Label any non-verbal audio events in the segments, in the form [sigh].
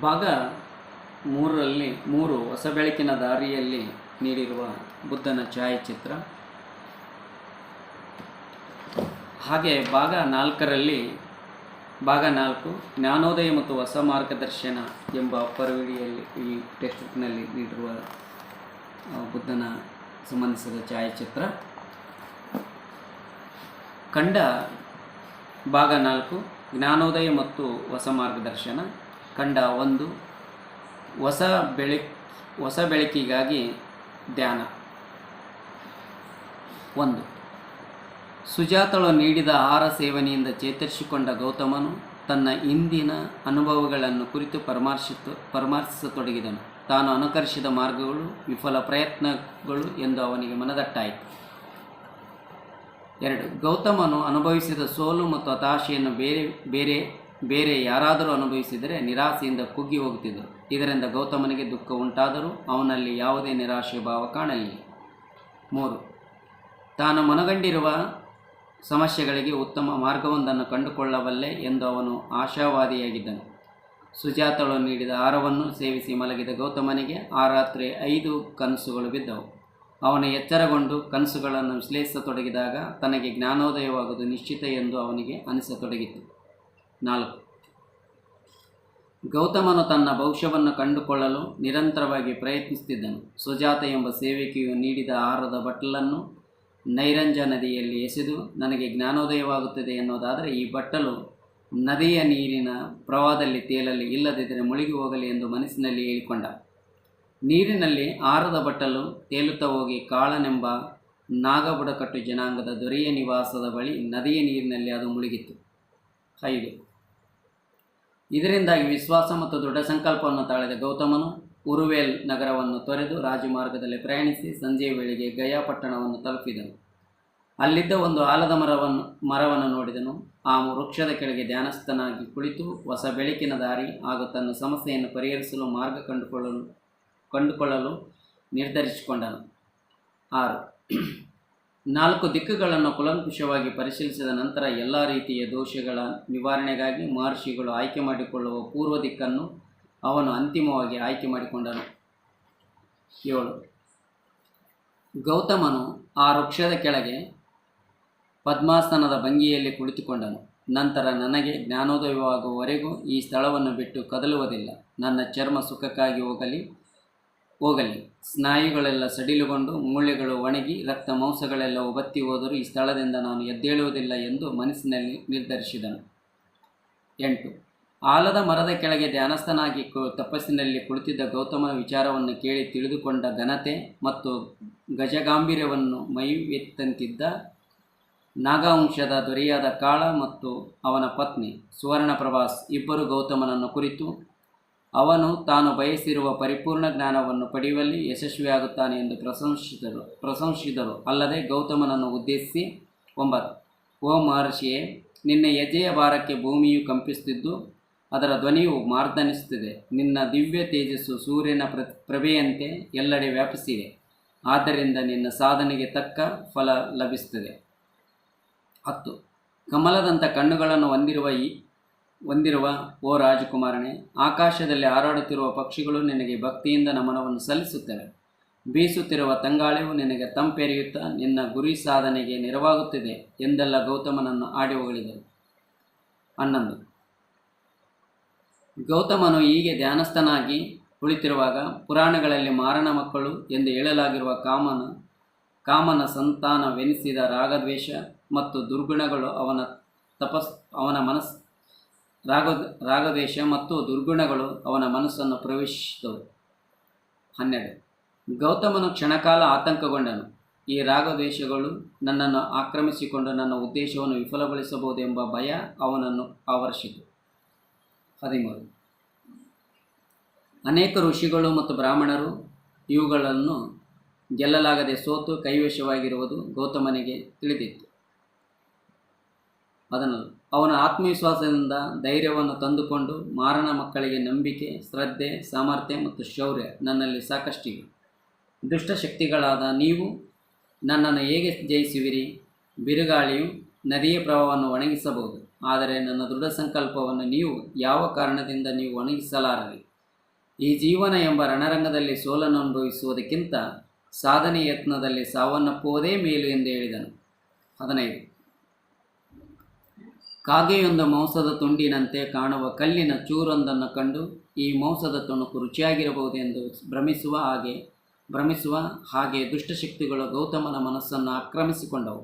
ಭಾಗ ಮೂರರಲ್ಲಿ ಮೂರು ಹೊಸ ಬೆಳಕಿನ ದಾರಿಯಲ್ಲಿ ನೀಡಿರುವ ಬುದ್ಧನ ಛಾಯಾಚಿತ್ರ. ಹಾಗೆ ಭಾಗ ನಾಲ್ಕರಲ್ಲಿ ಭಾಗ ನಾಲ್ಕು ಜ್ಞಾನೋದಯ ಮತ್ತು ಹೊಸ ಮಾರ್ಗದರ್ಶನ ಎಂಬ ಪರವಿಡಿಯಲ್ಲಿ ಈ ಟೆಕ್ಸ್ಟ್ ಬುಕ್ನಲ್ಲಿ ನೀಡಿರುವ ಬುದ್ಧನ ಸಂಬಂಧಿಸಿದ ಛಾಯಾಚಿತ್ರ. ಕಂಡ ಭಾಗ ನಾಲ್ಕು ಜ್ಞಾನೋದಯ ಮತ್ತು ಹೊಸ ಮಾರ್ಗದರ್ಶನ. ಕಂಡ ಒಂದು ಹೊಸ ಬೆಳಕ್, ಹೊಸ ಬೆಳಕಿಗಾಗಿ ಧ್ಯಾನ. ಒಂದು, ಸುಜಾತಳು ನೀಡಿದ ಆಹಾರ ಸೇವನೆಯಿಂದ ಚೇತರಿಸಿಕೊಂಡ ಗೌತಮನು ತನ್ನ ಇಂದಿನ ಅನುಭವಗಳನ್ನು ಕುರಿತು ಪರಾಮರ್ಶಿತ, ಪರಾಮರ್ಶಿಸತೊಡಗಿದನು. ತಾನು ಅನುಕರಿಸಿದ ಮಾರ್ಗಗಳು, ವಿಫಲ ಪ್ರಯತ್ನಗಳು ಎಂದು ಅವನಿಗೆ ಮನದಟ್ಟಾಯಿತು. ಎರಡು, ಗೌತಮನು ಅನುಭವಿಸಿದ ಸೋಲು ಮತ್ತು ಹತಾಶೆಯನ್ನು ಬೇರೆ ಬೇರೆ ಬೇರೆ ಯಾರಾದರೂ ಅನುಭವಿಸಿದರೆ ನಿರಾಸೆಯಿಂದ ಕುಗ್ಗಿ ಹೋಗುತ್ತಿದ್ದರು. ಇದರಿಂದ ಗೌತಮನಿಗೆ ದುಃಖ ಉಂಟಾದರೂ ಅವನಲ್ಲಿ ಯಾವುದೇ ನಿರಾಶೆ ಭಾವ ಕಾಣಲಿಲ್ಲ. ಮೂರು, ತಾನು ಮನಗಂಡಿರುವ ಸಮಸ್ಯೆಗಳಿಗೆ ಉತ್ತಮ ಮಾರ್ಗವೊಂದನ್ನು ಕಂಡುಕೊಳ್ಳಬಲ್ಲೆ ಎಂದು ಅವನು ಆಶಾವಾದಿಯಾಗಿದ್ದನು. ಸುಜಾತಳು ನೀಡಿದ ಆಹಾರವನ್ನು ಸೇವಿಸಿ ಮಲಗಿದ ಗೌತಮನಿಗೆ ಆ ರಾತ್ರಿ ಐದು ಕನಸುಗಳು ಬಿದ್ದವು. ಅವನು ಎಚ್ಚರಗೊಂಡು ಕನಸುಗಳನ್ನು ವಿಶ್ಲೇಷಿಸತೊಡಗಿದಾಗ ತನಗೆ ಜ್ಞಾನೋದಯವಾಗುವುದು ನಿಶ್ಚಿತ ಎಂದು ಅವನಿಗೆ ಅನಿಸತೊಡಗಿತು. ನಾಲ್ಕು. ಗೌತಮನು ತನ್ನ ಭವಿಷ್ಯವನ್ನು ಕಂಡುಕೊಳ್ಳಲು ನಿರಂತರವಾಗಿ ಪ್ರಯತ್ನಿಸುತ್ತಿದ್ದನು. ಸುಜಾತ ಎಂಬ ಸೇವಿಕೆಯು ನೀಡಿದ ಆಹಾರದ ಬಟ್ಟಲನ್ನು ನೈರಂಜ ನದಿಯಲ್ಲಿ ಎಸೆದು, ನನಗೆ ಜ್ಞಾನೋದಯವಾಗುತ್ತದೆ ಎನ್ನುವುದಾದರೆ, ಈ ಬಟ್ಟಲು ನದಿಯ ನೀರಿನ ಪ್ರವಾಹದಲ್ಲಿ ತೇಲಲಿ, ಇಲ್ಲದಿದ್ದರೆ ಮುಳುಗಿ ಹೋಗಲಿ ಎಂದು ಮನಸ್ಸಿನಲ್ಲಿ ಹೇಳಿಕೊಂಡ. ನೀರಿನಲ್ಲಿ ಆರದ ಬಟ್ಟಲು ತೇಲುತ್ತಾ ಹೋಗಿ, ಕಾಳನೆಂಬ ನಾಗಬುಡಕಟ್ಟು ಜನಾಂಗದ ದೊರೆಯ ನಿವಾಸದ ಬಳಿ ನದಿಯ ನೀರಿನಲ್ಲಿ ಅದು ಮುಳುಗಿತ್ತು. ಐದು. ಇದರಿಂದಾಗಿ ವಿಶ್ವಾಸ ಮತ್ತು ದೃಢ ಸಂಕಲ್ಪವನ್ನು ತಾಳಿದ ಗೌತಮನು ಉರುವೇಲ್ ನಗರವನ್ನು ತೊರೆದು ರಾಜಮಾರ್ಗದಲ್ಲಿ ಪ್ರಯಾಣಿಸಿ ಸಂಜೆಯ ವೇಳೆಗೆ ಗಯಾ ಪಟ್ಟಣವನ್ನು ತಲುಪಿದನು. ಅಲ್ಲಿದ್ದ ಒಂದು ಆಲದ ಮರವನ್ನು ಮರವನ್ನು ನೋಡಿದನು. ಆ ವೃಕ್ಷದ ಕೆಳಗೆ ಧ್ಯಾನಸ್ಥನಾಗಿ ಕುಳಿತು ಹೊಸ ಬೆಳಕಿನ ದಾರಿ ಹಾಗೂ ತನ್ನ ಸಮಸ್ಯೆಯನ್ನು ಪರಿಹರಿಸಲು ಮಾರ್ಗ ಕಂಡುಕೊಳ್ಳಲು ಕಂಡುಕೊಳ್ಳಲು ನಿರ್ಧರಿಸಿಕೊಂಡನು. ಆರು. ನಾಲ್ಕು ದಿಕ್ಕುಗಳನ್ನು ಕುಲಂಕುಷವಾಗಿ ಪರಿಶೀಲಿಸಿದ ನಂತರ ಎಲ್ಲ ರೀತಿಯ ದೋಷಗಳ ನಿವಾರಣೆಗಾಗಿ ಮಹರ್ಷಿಗಳು ಆಯ್ಕೆ ಮಾಡಿಕೊಳ್ಳುವ ಪೂರ್ವ ದಿಕ್ಕನ್ನು ಅವನು ಅಂತಿಮವಾಗಿ ಆಯ್ಕೆ ಮಾಡಿಕೊಂಡನು. ಏಳು. ಗೌತಮನು ಆ ವೃಕ್ಷದ ಕೆಳಗೆ ಪದ್ಮಾಸನದ ಭಂಗಿಯಲ್ಲಿ ಕುಳಿತುಕೊಂಡನು. ನಂತರ ನನಗೆ ಜ್ಞಾನೋದಯವಾಗುವವರೆಗೂ ಈ ಸ್ಥಳವನ್ನು ಬಿಟ್ಟು ಕದಲುವುದಿಲ್ಲ. ನನ್ನ ಚರ್ಮ ಸುಖಕ್ಕಾಗಿ ಹೋಗಲಿ. ಹೋಗಲಿ. ಸ್ನಾಯುಗಳೆಲ್ಲ ಸಡಿಲುಗೊಂಡು ಮೂಳೆಗಳು ಒಣಗಿ ರಕ್ತ ಮಾಂಸಗಳೆಲ್ಲ ಒಬತ್ತಿ ಹೋದರೂ ಈ ಸ್ಥಳದಿಂದ ನಾನು ಎದ್ದೇಳುವುದಿಲ್ಲ ಎಂದು ಮನಸ್ಸಿನಲ್ಲಿ ನಿರ್ಧರಿಸಿದನು. ಎಂಟು. ಆಲದ ಮರದ ಕೆಳಗೆ ಧ್ಯಾನಸ್ಥನಾಗಿ ತಪಸ್ಸಿನಲ್ಲಿ ಕುಳಿತಿದ್ದ ಗೌತಮನ ವಿಚಾರವನ್ನು ಕೇಳಿ ತಿಳಿದುಕೊಂಡ ಘನತೆ ಮತ್ತು ಗಜಗಾಂಭೀರ್ಯವನ್ನು ಮೈವೆತ್ತಂತಿದ್ದ ನಾಗವಂಶದ ದೊರೆಯಾದ ಕಾಳ ಮತ್ತು ಅವನ ಪತ್ನಿ ಸುವರ್ಣಪ್ರಭಾಸ್ ಇಬ್ಬರು ಗೌತಮನನ್ನು ಕುರಿತು ಅವನು ತಾನು ಬಯಸಿರುವ ಪರಿಪೂರ್ಣ ಜ್ಞಾನವನ್ನು ಪಡೆಯುವಲ್ಲಿ ಯಶಸ್ವಿಯಾಗುತ್ತಾನೆ ಎಂದು ಪ್ರಶಂಸಿಸಿದರು ಪ್ರಶಂಸಿಸಿದರು ಅಲ್ಲದೆ ಗೌತಮನನ್ನು ಉದ್ದೇಶಿಸಿ, ಒಂಬತ್ತು. ಓ ಮಹರ್ಷಿಯೇ, ನಿನ್ನ ಯಜೆಯ ಭಾರಕ್ಕೆ ಭೂಮಿಯು ಕಂಪಿಸುತ್ತಿದ್ದು, ಅದರ ಧ್ವನಿಯು ಮಾರ್ದನಿಸುತ್ತಿದೆ. ನಿನ್ನ ದಿವ್ಯ ತೇಜಸ್ಸು ಸೂರ್ಯನ ಪ್ರ, ಪ್ರಭೆಯಂತೆ ಎಲ್ಲೆಡೆ ವ್ಯಾಪಿಸಿದೆ. ಆದ್ದರಿಂದ ನಿನ್ನ ಸಾಧನೆಗೆ ತಕ್ಕ ಫಲ ಲಭಿಸುತ್ತದೆ. ಹತ್ತು. ಕಮಲದಂಥ ಕಣ್ಣುಗಳನ್ನು ಹೊಂದಿರುವ ಈ ಹೊಂದಿರುವ ಓ ರಾಜಕುಮಾರನೇ, ಆಕಾಶದಲ್ಲಿ ಹಾರಾಡುತ್ತಿರುವ ಪಕ್ಷಿಗಳು ನಿನಗೆ ಭಕ್ತಿಯಿಂದ ನಮನವನ್ನು ಸಲ್ಲಿಸುತ್ತವೆ. ಬೀಸುತ್ತಿರುವ ತಂಗಾಳಿಯು ನಿನಗೆ ತಂಪೆರೆಯುತ್ತಾ ನಿನ್ನ ಗುರಿ ಸಾಧನೆಗೆ ನೆರವಾಗುತ್ತಿದೆ ಎಂದೆಲ್ಲ ಗೌತಮನನ್ನು ಆಡಿ ಹೊಗಳಿದರು ಹನ್ನೊಂದು. ಗೌತಮನು ಹೀಗೆ ಧ್ಯಾನಸ್ಥನಾಗಿ ಕುಳಿತಿರುವಾಗ ಪುರಾಣಗಳಲ್ಲಿ ಮಾರಣ ಮಕ್ಕಳು ಎಂದು ಹೇಳಲಾಗಿರುವ ಕಾಮನ ಕಾಮನ ಸಂತಾನವೆನಿಸಿದ ರಾಗದ್ವೇಷ ಮತ್ತು ದುರ್ಗುಣಗಳು ಅವನ ತಪಸ್, ಅವನ ಮನಸ್ ರಾಗ, ರಾಗದ್ವೇಷ ಮತ್ತು ದುರ್ಗುಣಗಳು ಅವನ ಮನಸ್ಸನ್ನು ಪ್ರವೇಶಿಸಿದವು. ಹನ್ನೆರಡು. ಗೌತಮನು ಕ್ಷಣಕಾಲ ಆತಂಕಗೊಂಡನು. ಈ ರಾಗದ್ವೇಷಗಳು ನನ್ನನ್ನು ಆಕ್ರಮಿಸಿಕೊಂಡು ನನ್ನ ಉದ್ದೇಶವನ್ನು ವಿಫಲಗೊಳಿಸಬಹುದೆಂಬ ಭಯ ಅವನನ್ನು ಆವರಿಸಿತು. ಹದಿಮೂರು. ಅನೇಕ ಋಷಿಗಳು ಮತ್ತು ಬ್ರಾಹ್ಮಣರು ಇವುಗಳನ್ನು ಗೆಲ್ಲಲಾಗದೆ ಸೋತು ಕೈವೇಶವಾಗಿರುವುದು ಗೌತಮನಿಗೆ ತಿಳಿದಿತ್ತು. ಅದನ್ನು ಅವನ ಆತ್ಮವಿಶ್ವಾಸದಿಂದ ಧೈರ್ಯವನ್ನು ತಂದುಕೊಂಡು ಮಾರಣ ಮಕ್ಕಳಿಗೆ ನಂಬಿಕೆ, ಶ್ರದ್ಧೆ, ಸಾಮರ್ಥ್ಯ ಮತ್ತು ಶೌರ್ಯ ನನ್ನಲ್ಲಿ ಸಾಕಷ್ಟಿವೆ. ದುಷ್ಟಶಕ್ತಿಗಳಾದ ನೀವು ನನ್ನನ್ನು ಹೇಗೆ ಜಯಿಸುವಿರಿ? ಬಿರುಗಾಳಿಯು ನದಿಯ ಪ್ರವಾಹವನ್ನು ಒಣಗಿಸಬಹುದು, ಆದರೆ ನನ್ನ ದೃಢ ಸಂಕಲ್ಪವನ್ನು ನೀವು ಯಾವ ಕಾರಣದಿಂದ ನೀವು ಒಣಗಿಸಲಾರರಿ? ಈ ಜೀವನ ಎಂಬ ರಣರಂಗದಲ್ಲಿ ಸೋಲನ್ನು ಅನುಭವಿಸುವುದಕ್ಕಿಂತ ಸಾಧನೆ ಯತ್ನದಲ್ಲಿ ಸಾವನ್ನಪ್ಪುವುದೇ ಮೇಲು ಎಂದು ಹೇಳಿದನು. ಹದಿನೈದು. ಕಾಗೆಯೊಂದು ಮಾಂಸದ ತುಂಡಿನಂತೆ ಕಾಣುವ ಕಲ್ಲಿನ ಚೂರೊಂದನ್ನು ಕಂಡು ಈ ಮಾಂಸದ ತುಣುಕು ರುಚಿಯಾಗಿರಬಹುದೆಂದು ಭ್ರಮಿಸುವ ಹಾಗೆ ಭ್ರಮಿಸುವ ಹಾಗೆ ದುಷ್ಟಶಕ್ತಿಗಳು ಗೌತಮನ ಮನಸ್ಸನ್ನು ಆಕ್ರಮಿಸಿಕೊಂಡವು.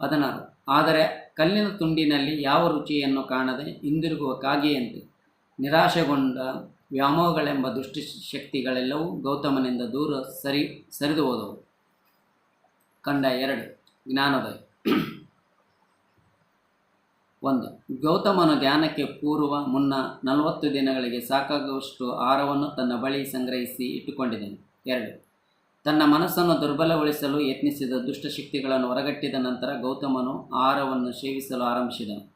ಹದಿನಾರು ಆದರೆ ಕಲ್ಲಿನ ತುಂಡಿನಲ್ಲಿ ಯಾವ ರುಚಿಯನ್ನು ಕಾಣದೆ ಹಿಂದಿರುಗುವ ಕಾಗೆಯಂತೆ ನಿರಾಶೆಗೊಂಡ ವ್ಯಾಮೋಹಗಳೆಂಬ ದುಷ್ಟಶಕ್ತಿಗಳೆಲ್ಲವೂ ಗೌತಮನಿಂದ ದೂರ ಸರಿ, ಸರಿದು ಹೋದವು. ಕಂಡ ಎರಡು, ಜ್ಞಾನೋದಯ. ಒಂದು, ಗೌತಮನು ಧ್ಯಾನಕ್ಕೆ ಪೂರ್ವ ಮುನ್ನ ನಲವತ್ತು ದಿನಗಳಿಗೆ ಸಾಕಾಗುವಷ್ಟು ಆಹಾರವನ್ನು ತನ್ನ ಬಳಿ ಸಂಗ್ರಹಿಸಿ ಇಟ್ಟುಕೊಂಡಿದ್ದನು ಎರಡು, ತನ್ನ ಮನಸ್ಸನ್ನು ದುರ್ಬಲಗೊಳಿಸಲು ಯತ್ನಿಸಿದ ದುಷ್ಟಶಕ್ತಿಗಳನ್ನು ಹೊರಗಟ್ಟಿದ ನಂತರ ಗೌತಮನು ಆಹಾರವನ್ನು ಸೇವಿಸಲು ಆರಂಭಿಸಿದನು.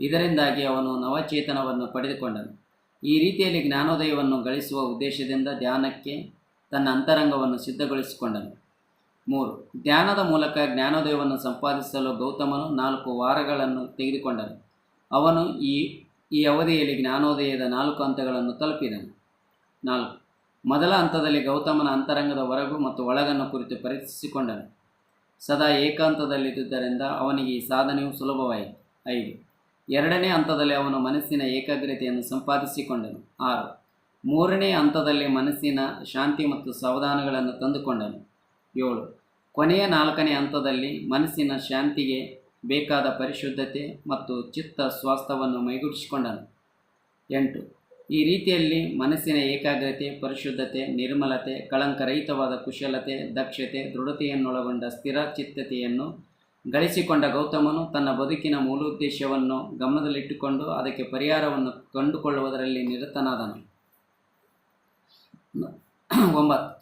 ಇದರಿಂದಾಗಿ ಅವನು ನವಚೇತನವನ್ನು ಪಡೆದುಕೊಂಡನು. ಈ ರೀತಿಯಲ್ಲಿ ಜ್ಞಾನೋದಯವನ್ನು ಗಳಿಸುವ ಉದ್ದೇಶದಿಂದ ಧ್ಯಾನಕ್ಕೆ ತನ್ನ ಅಂತರಂಗವನ್ನು ಸಿದ್ಧಗೊಳಿಸಿಕೊಂಡನು. ಮೂರು. ಧ್ಯಾನದ ಮೂಲಕ ಜ್ಞಾನೋದಯವನ್ನು ಸಂಪಾದಿಸಲು ಗೌತಮನು ನಾಲ್ಕು ವಾರಗಳನ್ನು ತೆಗೆದುಕೊಂಡನು. ಅವನು ಈ ಈ ಅವಧಿಯಲ್ಲಿ ಜ್ಞಾನೋದಯದ ನಾಲ್ಕು ಹಂತಗಳನ್ನು ತಲುಪಿದನು. ನಾಲ್ಕು. ಮೊದಲ ಹಂತದಲ್ಲಿ ಗೌತಮನ ಅಂತರಂಗದ ಹೊರಗು ಮತ್ತು ಒಳಗನ್ನು ಕುರಿತು ಪರೀಕ್ಷಿಸಿಕೊಂಡನು ಸದಾ ಏಕಾಂತದಲ್ಲಿದ್ದುದರಿಂದ ಅವನಿಗೆ ಈ ಸಾಧನೆಯು ಸುಲಭವಾಯಿತು. ಐದು. ಎರಡನೇ ಹಂತದಲ್ಲಿ ಅವನು ಮನಸ್ಸಿನ ಏಕಾಗ್ರತೆಯನ್ನು ಸಂಪಾದಿಸಿಕೊಂಡನು. ಆರು. ಮೂರನೇ ಹಂತದಲ್ಲಿ ಮನಸ್ಸಿನ ಶಾಂತಿ ಮತ್ತು ಸಾವಧಾನಗಳನ್ನು ತಂದುಕೊಂಡನು. ಏಳು. ಕೊನೆಯ ನಾಲ್ಕನೇ ಹಂತದಲ್ಲಿ ಮನಸ್ಸಿನ ಶಾಂತಿಗೆ ಬೇಕಾದ ಪರಿಶುದ್ಧತೆ ಮತ್ತು ಚಿತ್ತ ಸ್ವಾಸ್ಥವನ್ನು ಮೈಗೂಡಿಸಿಕೊಂಡನು. ಎಂಟು, ಈ ರೀತಿಯಲ್ಲಿ ಮನಸ್ಸಿನ ಏಕಾಗ್ರತೆ, ಪರಿಶುದ್ಧತೆ, ನಿರ್ಮಲತೆ, ಕಳಂಕರಹಿತವಾದ ಕುಶಲತೆ, ದಕ್ಷತೆ, ದೃಢತೆಯನ್ನೊಳಗೊಂಡ ಸ್ಥಿರ ಚಿತ್ತತೆಯನ್ನು ಗಳಿಸಿಕೊಂಡ ಗೌತಮನು ತನ್ನ ಬದುಕಿನ ಮೂಲೋದ್ದೇಶವನ್ನು ಗಮನದಲ್ಲಿಟ್ಟುಕೊಂಡು ಅದಕ್ಕೆ ಪರಿಹಾರವನ್ನು ಕಂಡುಕೊಳ್ಳುವುದರಲ್ಲಿ ನಿರತನಾದನು. [clears throat] ಒಂಬತ್ತು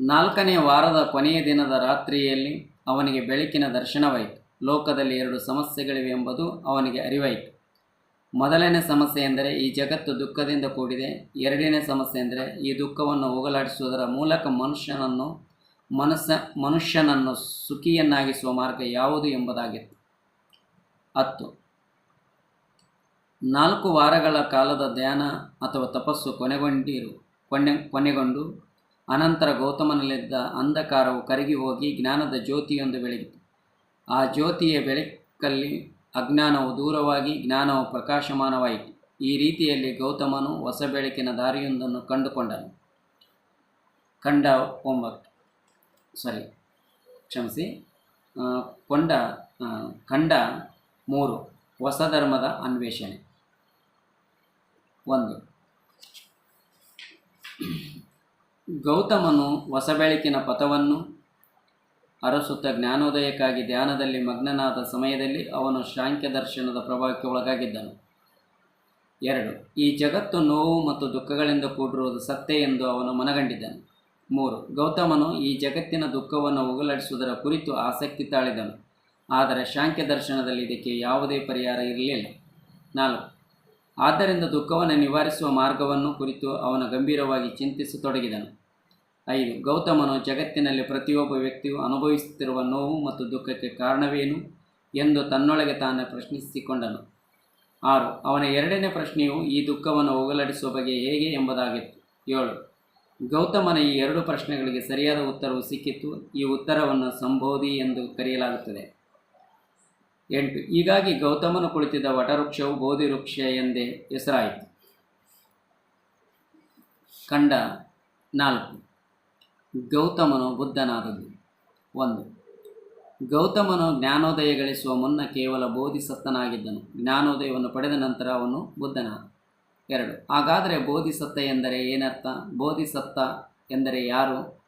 ನಾಲ್ಕನೇ ವಾರದ ಕೊನೆಯ ದಿನದ ರಾತ್ರಿಯಲ್ಲಿ ಅವನಿಗೆ ಬೆಳಕಿನ ದರ್ಶನವಾಯಿತು. ಲೋಕದಲ್ಲಿ ಎರಡು ಸಮಸ್ಯೆಗಳಿವೆ ಎಂಬುದು ಅವನಿಗೆ ಅರಿವಾಯಿತು. ಮೊದಲನೇ ಸಮಸ್ಯೆ ಎಂದರೆ ಈ ಜಗತ್ತು ದುಃಖದಿಂದ ಕೂಡಿದೆ. ಎರಡನೇ ಸಮಸ್ಯೆ ಎಂದರೆ ಈ ದುಃಖವನ್ನು ಹೋಗಲಾಡಿಸುವುದರ ಮೂಲಕ ಮನುಷ್ಯನನ್ನು ಮನಸ್ಸ, ಮನುಷ್ಯನನ್ನು ಸುಖಿಯನ್ನಾಗಿಸುವ ಮಾರ್ಗ ಯಾವುದು ಎಂಬುದಾಗಿತ್ತು. ಹತ್ತು. ನಾಲ್ಕು ವಾರಗಳ ಕಾಲದ ಧ್ಯಾನ ಅಥವಾ ತಪಸ್ಸು ಕೊನೆಗೊಂಡಿರು, ಕೊನೆ, ಕೊನೆಗೊಂಡು ಅನಂತರ ಗೌತಮನಲ್ಲಿದ್ದ ಅಂಧಕಾರವು ಕರಗಿ ಹೋಗಿ ಜ್ಞಾನದ ಜ್ಯೋತಿಯೊಂದು ಬೆಳಗಿತು. ಆ ಜ್ಯೋತಿಯ ಬೆಳಕಲ್ಲಿ ಅಜ್ಞಾನವು ದೂರವಾಗಿ ಜ್ಞಾನವು ಪ್ರಕಾಶಮಾನವಾಯಿತು. ಈ ರೀತಿಯಲ್ಲಿ ಗೌತಮನು ಹೊಸ ಬೆಳಕಿನ ದಾರಿಯೊಂದನ್ನು ಕಂಡುಕೊಂಡನು. ಕಂಡ ಒಂಬತ್ತು. ಸಾರಿ, ಕ್ಷಮಿಸಿ. ಕೊಂಡ ಕಂಡ ಮೂರು. ಹೊಸ ಧರ್ಮದ ಅನ್ವೇಷಣೆ. ಒಂದು. ಗೌತಮನು ಹೊಸ ಬೆಳಕಿನ ಪಥವನ್ನು ಅರಸುತ್ತ ಜ್ಞಾನೋದಯಕ್ಕಾಗಿ ಧ್ಯಾನದಲ್ಲಿ ಮಗ್ನನಾದ ಸಮಯದಲ್ಲಿ ಅವನು ಶಾಂಖ್ಯ ದರ್ಶನದ ಪ್ರಭಾವಕ್ಕೆ ಒಳಗಾಗಿದ್ದನು. ಎರಡು, ಈ ಜಗತ್ತು ನೋವು ಮತ್ತು ದುಃಖಗಳಿಂದ ಕೂಡಿರುವುದು ಸತ್ಯ ಎಂದು ಅವನು ಮನಗಂಡಿದ್ದನು. ಮೂರು, ಗೌತಮನು ಈ ಜಗತ್ತಿನ ದುಃಖವನ್ನು ಹೋಗಲಾಡಿಸುವುದರ ಕುರಿತು ಆಸಕ್ತಿ ತಾಳಿದನು. ಆದರೆ ಶಾಂಖ್ಯ ದರ್ಶನದಲ್ಲಿ ಇದಕ್ಕೆ ಯಾವುದೇ ಪರಿಹಾರ ಇರಲಿಲ್ಲ. ನಾಲ್ಕು, ಆದ್ದರಿಂದ ದುಃಖವನ್ನು ನಿವಾರಿಸುವ ಮಾರ್ಗವನ್ನು ಕುರಿತು ಅವನು ಗಂಭೀರವಾಗಿ ಚಿಂತಿಸತೊಡಗಿದನು. ಐದು, ಗೌತಮನು ಜಗತ್ತಿನಲ್ಲಿ ಪ್ರತಿಯೊಬ್ಬ ವ್ಯಕ್ತಿಯು ಅನುಭವಿಸುತ್ತಿರುವ ನೋವು ಮತ್ತು ದುಃಖಕ್ಕೆ ಕಾರಣವೇನು ಎಂದು ತನ್ನೊಳಗೆ ತಾನೇ ಪ್ರಶ್ನಿಸಿಕೊಂಡನು. ಆರು, ಅವನ ಎರಡನೇ ಪ್ರಶ್ನೆಯು ಈ ದುಃಖವನ್ನು ಹೋಗಲಾಡಿಸುವ ಬಗ್ಗೆ ಹೇಗೆ ಎಂಬುದಾಗಿತ್ತು. ಏಳು, ಗೌತಮನ ಈ ಎರಡು ಪ್ರಶ್ನೆಗಳಿಗೆ ಸರಿಯಾದ ಉತ್ತರವು ಸಿಕ್ಕಿತ್ತು ಈ ಉತ್ತರವನ್ನು ಸಂಬೋಧಿ ಎಂದು ಕರೆಯಲಾಗುತ್ತದೆ. ಎಂಟು, ಹೀಗಾಗಿ ಗೌತಮನು ಕುಳಿತಿದ್ದ ವಟವೃಕ್ಷವು ಬೋಧಿ ವೃಕ್ಷ ಎಂದೇ ಹೆಸರಾಯಿತು. ಕಂಡ ನಾಲ್ಕು ಗೌತಮನು ಬುದ್ಧನಾದದ್ದು. ಒಂದು. ಗೌತಮನು ಜ್ಞಾನೋದಯ ಗಳಿಸುವ ಮುನ್ನ ಕೇವಲ ಬೋಧಿಸತ್ತನಾಗಿದ್ದನು. ಜ್ಞಾನೋದಯವನ್ನು ಪಡೆದ ನಂತರ ಅವನು ಬುದ್ಧನಾದ. ಎರಡು. ಹಾಗಾದರೆ ಬೋಧಿಸತ್ತ ಎಂದರೆ ಏನರ್ಥ? ಬೋಧಿಸತ್ತ ಎಂದರೆ ಯಾರು?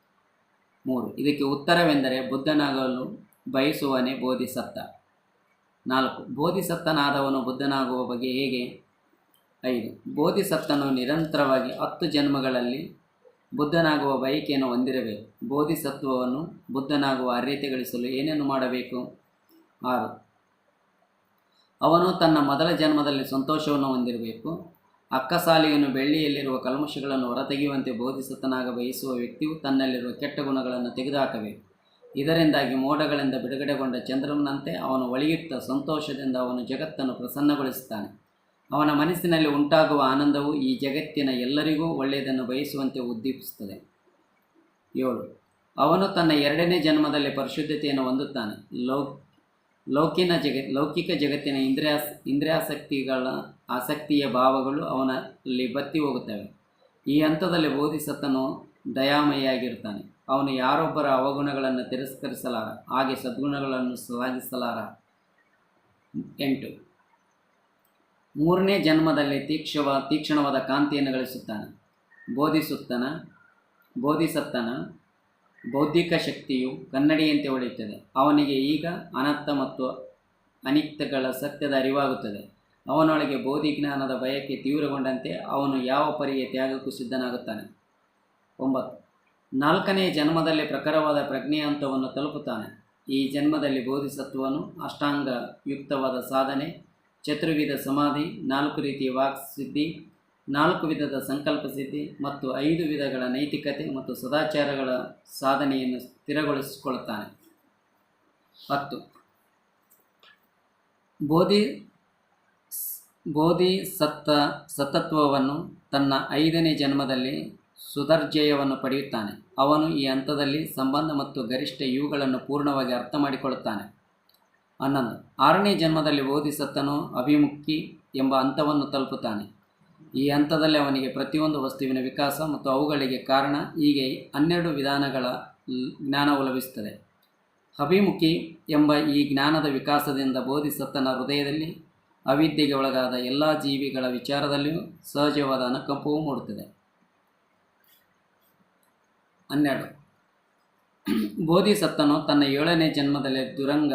ಮೂರು. ಇದಕ್ಕೆ ಉತ್ತರವೆಂದರೆ ಬುದ್ಧನಾಗಲು ಬಯಸುವನೇ ಬೋಧಿಸತ್ತ. ನಾಲ್ಕು. ಬೋಧಿಸತ್ತನಾದವನು ಬುದ್ಧನಾಗುವ ಬಗ್ಗೆ ಹೇಗೆ? ಐದು. ಬೋಧಿಸತ್ತನು ನಿರಂತರವಾಗಿ ಹತ್ತು ಜನ್ಮಗಳಲ್ಲಿ ಬುದ್ಧನಾಗುವ ಬಯಕೆಯನ್ನು ಹೊಂದಿರಬೇಕು. ಬೋಧಿಸತ್ವವನ್ನು ಬುದ್ಧನಾಗುವ ಅರ್ಹತೆ ಗಳಿಸಲು ಏನೇನು ಮಾಡಬೇಕು? ಆರು. ಅವನು ತನ್ನ ಮೊದಲ ಜನ್ಮದಲ್ಲಿ ಸಂತೋಷವನ್ನು ಹೊಂದಿರಬೇಕು. ಅಕ್ಕಸಾಲಿಯನ್ನು ಬೆಳ್ಳಿಯಲ್ಲಿರುವ ಕಲ್ಮಶಗಳನ್ನು ಹೊರತೆಗೆಯುವಂತೆ ಬೋಧಿಸತನಾಗ ಬಯಸುವ ವ್ಯಕ್ತಿಯು ತನ್ನಲ್ಲಿರುವ ಕೆಟ್ಟ ಗುಣಗಳನ್ನು ತೆಗೆದುಹಾಕಬೇಕು. ಇದರಿಂದಾಗಿ ಮೋಡಗಳಿಂದ ಬಿಡುಗಡೆಗೊಂಡ ಚಂದ್ರನಂತೆ ಅವನು ಒಳಿಯುತ್ತ ಸಂತೋಷದಿಂದ ಅವನು ಜಗತ್ತನ್ನು ಪ್ರಸನ್ನಗೊಳಿಸುತ್ತಾನೆ. ಅವನ ಮನಸ್ಸಿನಲ್ಲಿ ಉಂಟಾಗುವ ಆನಂದವು ಈ ಜಗತ್ತಿನ ಎಲ್ಲರಿಗೂ ಒಳ್ಳೆಯದನ್ನು ಬಯಸುವಂತೆ ಉದ್ದೀಪಿಸುತ್ತದೆ. ಏಳು. ಅವನು ತನ್ನ ಎರಡನೇ ಜನ್ಮದಲ್ಲಿ ಪರಿಶುದ್ಧತೆಯನ್ನು ಹೊಂದುತ್ತಾನೆ. ಲೌ ಲೌಕಿನ ಜಗ ಲೌಕಿಕ ಜಗತ್ತಿನ ಇಂದ್ರಿಯಾಸ್ ಇಂದ್ರಿಯಾಸಕ್ತಿಗಳ ಆಸಕ್ತಿಯ ಭಾವಗಳು ಅವನಲ್ಲಿ ಬತ್ತಿ ಹೋಗುತ್ತವೆ. ಈ ಹಂತದಲ್ಲಿ ಬೋಧಿಸತ್ತನು ದಯಾಮಯಿಯಾಗಿರುತ್ತಾನೆ. ಅವನು ಯಾರೊಬ್ಬರ ಅವಗುಣಗಳನ್ನು ತಿರಸ್ಕರಿಸಲಾರ? ಹಾಗೆ ಸದ್ಗುಣಗಳನ್ನು ಶ್ಲಾಘಿಸಲಾರ ಎಂಟು. ಮೂರನೇ ಜನ್ಮದಲ್ಲಿ ತೀಕ್ಷವ ತೀಕ್ಷ್ಣವಾದ ಕಾಂತಿಯನ್ನು ಗಳಿಸುತ್ತಾನೆ. ಬೋಧಿಸುತ್ತನ, ಬೋಧಿಸತ್ತನ, ಬೌದ್ಧಿಕ ಶಕ್ತಿಯು ಕನ್ನಡಿಯಂತೆ ಹೊಳೆಯುತ್ತದೆ ಅವನಿಗೆ ಈಗ ಅನರ್ಥ ಮತ್ತು ಅನಿತ್ಯಗಳ ಸತ್ಯದ ಅರಿವಾಗುತ್ತದೆ. ಅವನೊಳಗೆ ಬೋಧಿಜ್ಞಾನದ ಬಯಕೆ ತೀವ್ರಗೊಂಡಂತೆ ಅವನು ಯಾವ ಪರಿಯ ತ್ಯಾಗಕ್ಕೂ ಸಿದ್ಧನಾಗುತ್ತಾನೆ. ಒಂಬತ್ತು. ನಾಲ್ಕನೆಯ ಜನ್ಮದಲ್ಲಿ ಪ್ರಖರವಾದ ಪ್ರಜ್ಞೆಯ ಹಂತವನ್ನು ತಲುಪುತ್ತಾನೆ. ಈ ಜನ್ಮದಲ್ಲಿ ಬೋಧಿಸತ್ವನು ಅಷ್ಟಾಂಗಯುಕ್ತವಾದ ಸಾಧನೆ ಚತುರ್ವಿಧ ಸಮಾಧಿ, ನಾಲ್ಕು ರೀತಿಯ ವಾಕ್ ಸಿದ್ಧಿ, ನಾಲ್ಕು ವಿಧದ ಸಂಕಲ್ಪ ಸಿದ್ಧಿ ಮತ್ತು ಐದು ವಿಧಗಳ ನೈತಿಕತೆ ಮತ್ತು ಸದಾಚಾರಗಳ ಸಾಧನೆಯನ್ನು ಸ್ಥಿರಗೊಳಿಸಿಕೊಳ್ಳುತ್ತಾನೆ. ಹತ್ತು. ಬೋಧಿ ಬೋಧಿ ಸತ್ತ ಸತತ್ವವನ್ನು ತನ್ನ ಐದನೇ ಜನ್ಮದಲ್ಲಿ ಸುಧರ್ಜಯವನ್ನು ಪಡೆಯುತ್ತಾನೆ. ಅವನು ಈ ಹಂತದಲ್ಲಿ ಸಂಬಂಧ ಮತ್ತು ಗರಿಷ್ಠ ಇವುಗಳನ್ನು ಪೂರ್ಣವಾಗಿ ಅರ್ಥ ಮಾಡಿಕೊಳ್ಳುತ್ತಾನೆ ಹನ್ನೊಂದು. ಆರನೇ ಜನ್ಮದಲ್ಲಿ ಬೋಧಿಸತ್ತನು ಅಭಿಮುಖಿ ಎಂಬ ಹಂತವನ್ನು ತಲುಪುತ್ತಾನೆ. ಈ ಹಂತದಲ್ಲಿ ಅವನಿಗೆ ಪ್ರತಿಯೊಂದು ವಸ್ತುವಿನ ವಿಕಾಸ ಮತ್ತು ಅವುಗಳಿಗೆ ಕಾರಣ ಹೀಗೆ ಹನ್ನೆರಡು ವಿಧಾನಗಳ ಜ್ಞಾನವು ಲಭಿಸುತ್ತದೆ. ಅಭಿಮುಖಿ ಎಂಬ ಈ ಜ್ಞಾನದ ವಿಕಾಸದಿಂದ ಬೋಧಿಸತ್ತನ ಹೃದಯದಲ್ಲಿ ಅವಿದ್ಯೆಗೆ ಒಳಗಾದ ಎಲ್ಲ ಜೀವಿಗಳ ವಿಚಾರದಲ್ಲಿಯೂ ಸಹಜವಾದ ಅನುಕಂಪವು ಮೂಡುತ್ತದೆ. ಹನ್ನೆರಡು. ಬೋಧಿಸತ್ತನು ತನ್ನ ಏಳನೇ ಜನ್ಮದಲ್ಲಿ ದುರಂಗ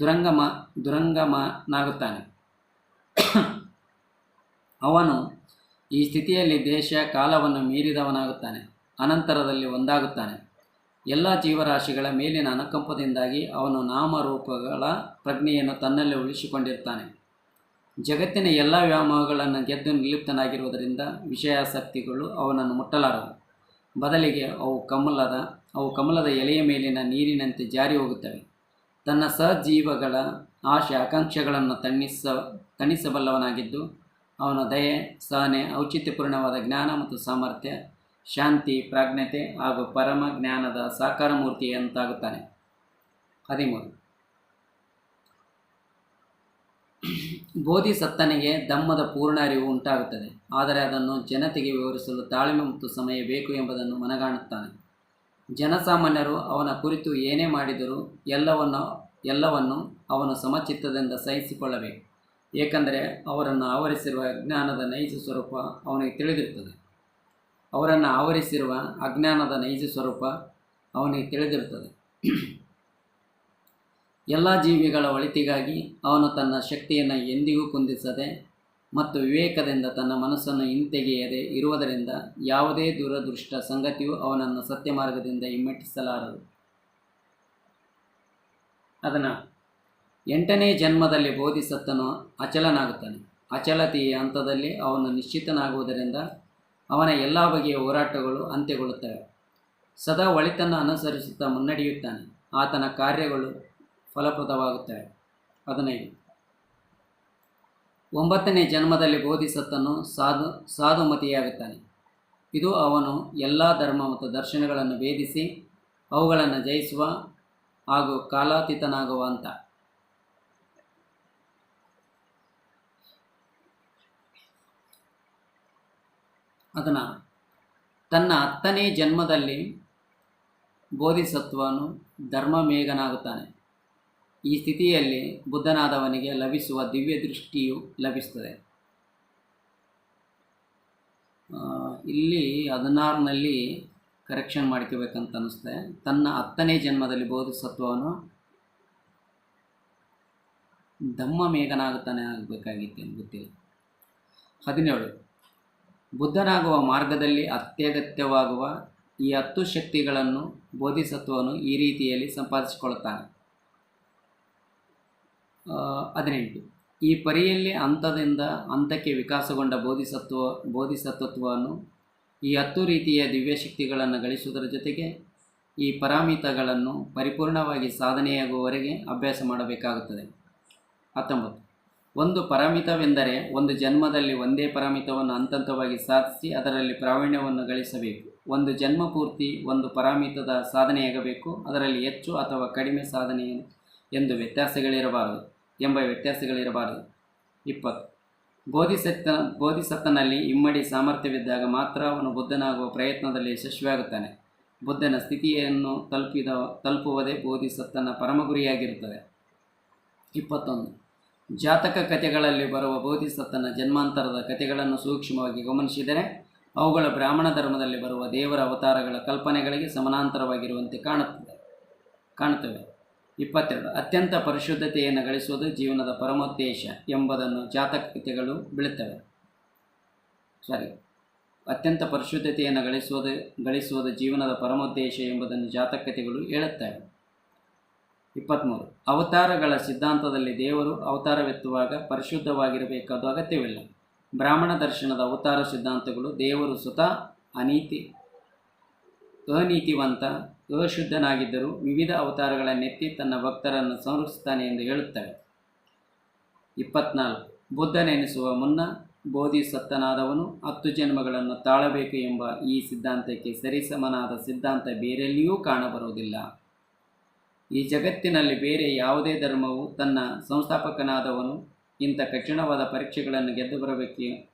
ದುರಂಗಮ, ದುರಂಗಮನಾಗುತ್ತಾನೆ. ಅವನು ಈ ಸ್ಥಿತಿಯಲ್ಲಿ ದೇಶ, ಕಾಲವನ್ನು ಮೀರಿದವನಾಗುತ್ತಾನೆ. ಅನಂತರದಲ್ಲಿ ಒಂದಾಗುತ್ತಾನೆ. ಎಲ್ಲ ಜೀವರಾಶಿಗಳ ಮೇಲಿನ ಅನುಕಂಪದಿಂದಾಗಿ ಅವನು ನಾಮರೂಪಗಳ ಪ್ರಜ್ಞೆಯನ್ನು ತನ್ನಲ್ಲಿ ಉಳಿಸಿಕೊಂಡಿರ್ತಾನೆ. ಜಗತ್ತಿನ ಎಲ್ಲ ವ್ಯಾಮೋಹಗಳನ್ನು ಗೆದ್ದು ನಿಲಿಪ್ತನಾಗಿರುವುದರಿಂದ ವಿಷಯಾಸಕ್ತಿಗಳು ಅವನನ್ನು ಮುಟ್ಟಲಾರವು. ಬದಲಿಗೆ ಅವು ಕಮಲದ ಅವು ಕಮಲದ ಎಲೆಯ ಮೇಲಿನ ನೀರಿನಂತೆ ಜಾರಿ ಹೋಗುತ್ತವೆ. ತನ್ನ ಸಹಜೀವಗಳ ಆಶೆ, ಆಕಾಂಕ್ಷೆಗಳನ್ನು ತಣಿಸ ತಣಿಸಬಲ್ಲವನಾಗಿದ್ದು, ಅವನ ದಯೆ, ಸಹನೆ, ಔಚಿತ್ಯಪೂರ್ಣವಾದ ಜ್ಞಾನ ಮತ್ತು ಸಾಮರ್ಥ್ಯ, ಶಾಂತಿ, ಪ್ರಾಜ್ಞತೆ ಹಾಗೂ ಪರಮ ಜ್ಞಾನದ ಸಾಕಾರ ಮೂರ್ತಿಯಂತಾಗುತ್ತಾನೆ ಹದಿಮೂರು. ಬೋಧಿಸತ್ತನಿಗೆ ಧಮ್ಮದ ಪೂರ್ಣ ಅರಿವು ಉಂಟಾಗುತ್ತದೆ, ಆದರೆ ಅದನ್ನು ಜನತೆಗೆ ವಿವರಿಸಲು ತಾಳ್ಮೆ ಮತ್ತು ಸಮಯ ಬೇಕು ಎಂಬುದನ್ನು ಮನಗಾಣುತ್ತಾನೆ. ಜನಸಾಮಾನ್ಯರು ಅವನ ಕುರಿತು ಏನೇ ಮಾಡಿದರೂ ಎಲ್ಲವನ್ನು ಎಲ್ಲವನ್ನು ಅವನು ಸಮಚಿತ್ತದಿಂದ ಸಹಿಸಿಕೊಳ್ಳಬೇಕು. ಏಕೆಂದರೆ ಅವರನ್ನು ಆವರಿಸಿರುವ ಅಜ್ಞಾನದ ನೈಜ ಸ್ವರೂಪ ಅವನಿಗೆ ತಿಳಿದಿರುತ್ತದೆ. ಅವರನ್ನು ಆವರಿಸಿರುವ ಅಜ್ಞಾನದ ನೈಜ ಸ್ವರೂಪ ಅವನಿಗೆ ತಿಳಿದಿರುತ್ತದೆ. ಎಲ್ಲ ಜೀವಿಗಳ ಒಳಿತಿಗಾಗಿ ಅವನು ತನ್ನ ಶಕ್ತಿಯನ್ನು ಎಂದಿಗೂ ಕುಂದಿಸದೆ ಮತ್ತು ವಿವೇಕದಿಂದ ತನ್ನ ಮನಸ್ಸನ್ನು ಹಿಂತೆಗೆಯದೆ ಇರುವುದರಿಂದ ಯಾವುದೇ ದುರದೃಷ್ಟ ಸಂಗತಿಯು ಅವನನ್ನು ಸತ್ಯ ಮಾರ್ಗದಿಂದ ಹಿಮ್ಮೆಟ್ಟಿಸಲಾರದು. ಅದನ್ನು ಎಂಟನೇ ಜನ್ಮದಲ್ಲಿ ಬೋಧಿಸತ್ತನು ಅಚಲನಾಗುತ್ತಾನೆ. ಅಚಲತೆಯ ಹಂತದಲ್ಲಿ ಅವನು ನಿಶ್ಚಿತನಾಗುವುದರಿಂದ ಅವನ ಎಲ್ಲ ಬಗೆಯ ಹೋರಾಟಗಳು ಅಂತ್ಯಗೊಳ್ಳುತ್ತವೆ. ಸದಾ ಒಳಿತನ್ನು ಅನುಸರಿಸುತ್ತಾ ಮುನ್ನಡೆಯುತ್ತಾನೆ. ಆತನ ಕಾರ್ಯಗಳು ಫಲಪ್ರದವಾಗುತ್ತವೆ. ಹದಿನೈದು. ಒಂಬತ್ತನೇ ಜನ್ಮದಲ್ಲಿ ಬೋಧಿಸತ್ತನು ಸಾಧು, ಸಾಧುಮತಿಯಾಗುತ್ತಾನೆ. ಇದು ಅವನು ಎಲ್ಲ ಧರ್ಮ ಮತ್ತು ದರ್ಶನಗಳನ್ನು ಭೇದಿಸಿ ಅವುಗಳನ್ನು ಜಯಿಸುವ ಹಾಗೂ ಕಾಲಾತೀತನಾಗುವ ಅಂತ. ಅದನ್ನು ತನ್ನ ಹತ್ತನೇ ಜನ್ಮದಲ್ಲಿ ಬೋಧಿಸತ್ವನು ಧರ್ಮಮೇಘನಾಗುತ್ತಾನೆ. ಈ ಸ್ಥಿತಿಯಲ್ಲಿ ಬುದ್ಧನಾದವನಿಗೆ ಲಭಿಸುವ ದಿವ್ಯ ದೃಷ್ಟಿಯು ಲಭಿಸುತ್ತದೆ. ಇಲ್ಲಿ ಹದಿನಾರನಲ್ಲಿ ಕರೆಕ್ಷನ್ ಮಾಡ್ಕೋಬೇಕಂತ ಅನ್ನಿಸ್ತದೆ ತನ್ನ ಹತ್ತನೇ ಜನ್ಮದಲ್ಲಿ ಬೋಧಿಸತ್ವವನ್ನು ಧಮ್ಮ ಮೇಘನಾಗುತ್ತಾನೆ ಆಗಬೇಕಾಗಿತ್ತು ಗೊತ್ತಿಲ್ಲ. ಹದಿನೇಳು. ಬುದ್ಧನಾಗುವ ಮಾರ್ಗದಲ್ಲಿ ಅತ್ಯಗತ್ಯವಾಗುವ ಈ ಹತ್ತು ಶಕ್ತಿಗಳನ್ನು ಬೋಧಿಸತ್ವವನ್ನು ಈ ರೀತಿಯಲ್ಲಿ ಸಂಪಾದಿಸಿಕೊಳ್ಳುತ್ತಾನೆ. ಹದಿನೆಂಟು. ಈ ಪರಿಯಲ್ಲಿ ಹಂತದಿಂದ ಹಂತಕ್ಕೆ ವಿಕಾಸಗೊಂಡ ಬೋಧಿಸತ್ವ ಬೋಧಿಸತ್ವವನ್ನು ಈ ಹತ್ತು ರೀತಿಯ ದಿವ್ಯಶಕ್ತಿಗಳನ್ನು ಗಳಿಸುವುದರ ಜೊತೆಗೆ ಈ ಪರಾಮಿತಗಳನ್ನು ಪರಿಪೂರ್ಣವಾಗಿ ಸಾಧನೆಯಾಗುವವರೆಗೆ ಅಭ್ಯಾಸ ಮಾಡಬೇಕಾಗುತ್ತದೆ. ಹತ್ತೊಂಬತ್ತು. ಒಂದು ಪರಾಮಿತವೆಂದರೆ ಒಂದು ಜನ್ಮದಲ್ಲಿ ಒಂದೇ ಪರಾಮಿತವನ್ನು ಹಂತವಾಗಿ ಸಾಧಿಸಿ ಅದರಲ್ಲಿ ಪ್ರಾವೀಣ್ಯವನ್ನು ಗಳಿಸಬೇಕು. ಒಂದು ಜನ್ಮ ಪೂರ್ತಿ ಒಂದು ಪರಾಮಿತದ ಸಾಧನೆಯಾಗಬೇಕು. ಅದರಲ್ಲಿ ಹೆಚ್ಚು ಅಥವಾ ಕಡಿಮೆ ಸಾಧನೆ ಎಂದು ವ್ಯತ್ಯಾಸಗಳಿರಬಾರದು. ಎಂಬ ವ್ಯತ್ಯಾಸಗಳಿರಬಾರದು. ಇಪ್ಪತ್ತು. ಬೋಧಿಸತ್ತ ಬೋಧಿಸತ್ತನಲ್ಲಿ ಇಮ್ಮಡಿ ಸಾಮರ್ಥ್ಯವಿದ್ದಾಗ ಮಾತ್ರ ಅವನು ಬುದ್ಧನಾಗುವ ಪ್ರಯತ್ನದಲ್ಲಿ ಯಶಸ್ವಿಯಾಗುತ್ತಾನೆ. ಬುದ್ಧನ ಸ್ಥಿತಿಯನ್ನು ತಲುಪಿದ, ತಲುಪುವುದೇ ಬೋಧಿಸತ್ತನ ಪರಮ ಗುರಿಯಾಗಿರುತ್ತದೆ ಇಪ್ಪತ್ತೊಂದು. ಜಾತಕ ಕಥೆಗಳಲ್ಲಿ ಬರುವ ಬೋಧಿಸತ್ತನ ಜನ್ಮಾಂತರದ ಕಥೆಗಳನ್ನು ಸೂಕ್ಷ್ಮವಾಗಿ ಗಮನಿಸಿದರೆ, ಅವುಗಳ ಬ್ರಾಹ್ಮಣ ಧರ್ಮದಲ್ಲಿ ಬರುವ ದೇವರ ಅವತಾರಗಳ ಕಲ್ಪನೆಗಳಿಗೆ ಸಮಾನಾಂತರವಾಗಿರುವಂತೆ ಕಾಣುತ್ತದೆ, ಕಾಣುತ್ತವೆ. ಇಪ್ಪತ್ತೆರಡು. ಅತ್ಯಂತ ಪರಿಶುದ್ಧತೆಯನ್ನು ಗಳಿಸುವುದು ಜೀವನದ ಪರಮೋದ್ದೇಶ ಎಂಬುದನ್ನು ಜಾತಕತೆಗಳು ಬೀಳುತ್ತವೆ. ಸಾರಿ. ಅತ್ಯಂತ ಪರಿಶುದ್ಧತೆಯನ್ನು ಗಳಿಸುವುದು ಗಳಿಸುವುದು ಜೀವನದ ಪರಮೋದ್ದೇಶ ಎಂಬುದನ್ನು ಜಾತಕತೆಗಳು ಹೇಳುತ್ತವೆ. ಇಪ್ಪತ್ತ್ಮೂರು ಅವತಾರಗಳ ಸಿದ್ಧಾಂತದಲ್ಲಿ ದೇವರು ಅವತಾರವೆತ್ತುವಾಗ ಪರಿಶುದ್ಧವಾಗಿರಬೇಕಾದ ಅಗತ್ಯವಿಲ್ಲ. ಬ್ರಾಹ್ಮಣ ದರ್ಶನದ ಅವತಾರ ಸಿದ್ಧಾಂತಗಳು ದೇವರು ಸ್ವತಃ ಅನೀತಿ ಅನೀತಿವಂತ, ಅಶುದ್ಧನಾಗಿದ್ದರೂ ವಿವಿಧ ಅವತಾರಗಳನ್ನೆತ್ತಿ ತನ್ನ ಭಕ್ತರನ್ನು ಸಂರಕ್ಷಿಸುತ್ತಾನೆ ಎಂದು ಹೇಳುತ್ತವೆ. ಇಪ್ಪತ್ನಾಲ್ಕು. ಬುದ್ಧನೆನಿಸುವ ಮುನ್ನ ಬೋಧಿಸತ್ತನಾದವನು ಹತ್ತು ಜನ್ಮಗಳನ್ನು ತಾಳಬೇಕು ಎಂಬ ಈ ಸಿದ್ಧಾಂತಕ್ಕೆ ಸರಿಸಮನಾದ ಸಿದ್ಧಾಂತ ಬೇರೆಲ್ಲಿಯೂ ಕಾಣಬರುವುದಿಲ್ಲ. ಈ ಜಗತ್ತಿನಲ್ಲಿ ಬೇರೆ ಯಾವುದೇ ಧರ್ಮವು ತನ್ನ ಸಂಸ್ಥಾಪಕನಾದವನು ಇಂಥ ಕಠಿಣವಾದ ಪರೀಕ್ಷೆಗಳನ್ನು ಗೆದ್ದು ಬರಬೇಕು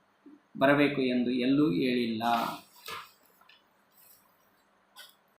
ಬರಬೇಕು ಎಂದು ಎಲ್ಲೂ ಹೇಳಿಲ್ಲ.